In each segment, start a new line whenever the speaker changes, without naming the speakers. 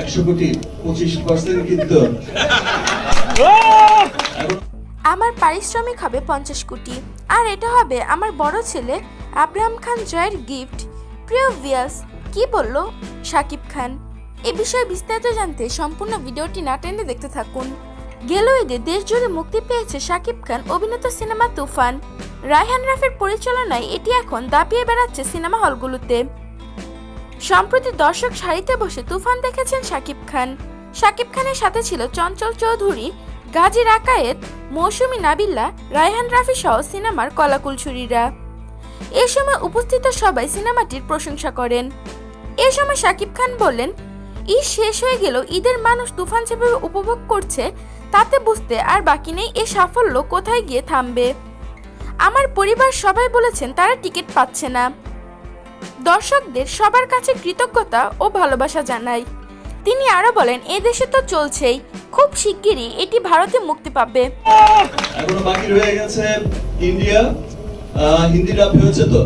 একশো কোটি, পঁচিশ পার্সেন্ট কিন্তু।
আমার পারিশ্রমিক হবে পঞ্চাশ কোটি, আর এটা হবে আমার বড় ছেলে আব্রাহাম খান জয়ের গিফট প্রিয় ভিয়াস কি বলল শাকিব খান? এ বিষয়ে বিস্তারিত জানতে সম্পূর্ণ ভিডিওটি না টেনে দেখতে থাকুন। গেল ঈদে দেশ জুড়ে মুক্তি পেয়েছে শাকিব খান অভিনীত সিনেমা তুফান। রায়হান রাফের পরিচালনায় এটি এখন দাপিয়ে বেড়াচ্ছে সিনেমা হলগুলোতে। সম্প্রতি দর্শক সারিতে বসে তুফান দেখেছেন শাকিব খান। শাকিব খানের সাথে ছিল চঞ্চল চৌধুরী, গাজী রাকায়েত, মৌসুমী নাবিল্লা, রায়হান রাফি সহ সিনেমার কলাকুলছুরিরা এ সময় উপস্থিত সবাই সিনেমাটির প্রশংসা করেন। এ সময় শাকিব খান বললেন, ঈদ শেষ হয়ে গেল ঈদের মানুষ তুফান যেভাবে উপভোগ করছে, তাতে বুঝতে আর বাকি নেই এ সাফল্য কোথায় গিয়ে থামবে। আমার পরিবার সবাই বলেছেন তারা টিকিট পাচ্ছে না। দর্শকদের সবার কাছে কৃতজ্ঞতা ও ভালোবাসা জানাই। তিনি আরও বলেন এ দেশে তো চলছেই। খুব শিগগিরই এটি ভারতে মুক্তি পাবে।
এখনও বাকি রয়ে গেছে ইন্ডিয়া। হিন্দি ডাব হয়েছে তো?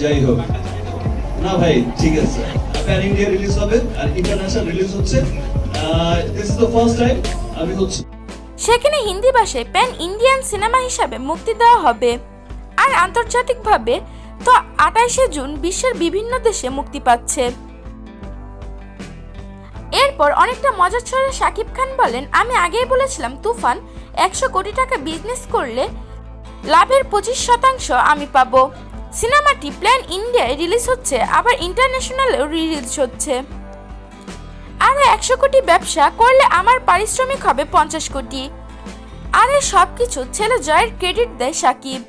যাই হোক। না ভাই ঠিক আছে। প্যান ইন্ডিয়া রিলিজ হবে আর ইন্টারন্যাশনাল রিলিজ হচ্ছে। This is the first time আমি হচ্ছে।
সেখানে হিন্দি ভাষায় প্যান ইন্ডিয়ান সিনেমা হিসাবে মুক্তি দেওয়া হবে। আর আন্তর্জাতিকভাবে তো আঠাইশে জুন বিশ্বের বিভিন্ন দেশে মুক্তি পাচ্ছে। এরপর অনেকটা মজার ছড়ে শাকিব খান বলেন, আমি আগেই বলেছিলাম, তুফান একশো কোটি টাকা বিজনেস করলে লাভের পঁচিশ শতাংশ আমি পাব। সিনেমাটি প্ল্যান ইন্ডিয়ায় রিলিজ হচ্ছে, আবার ইন্টারন্যাশনালেও রিলিজ হচ্ছে। আরও একশো কোটি ব্যবসা করলে আমার পারিশ্রমিক হবে পঞ্চাশ কোটি। আর সব কিছু ছেলে জয়ের ক্রেডিট দেয় সাকিব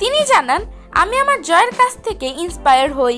তিনি জানান আমি আমার জয়ের কাছ থেকে ইন্সপায়ার হই।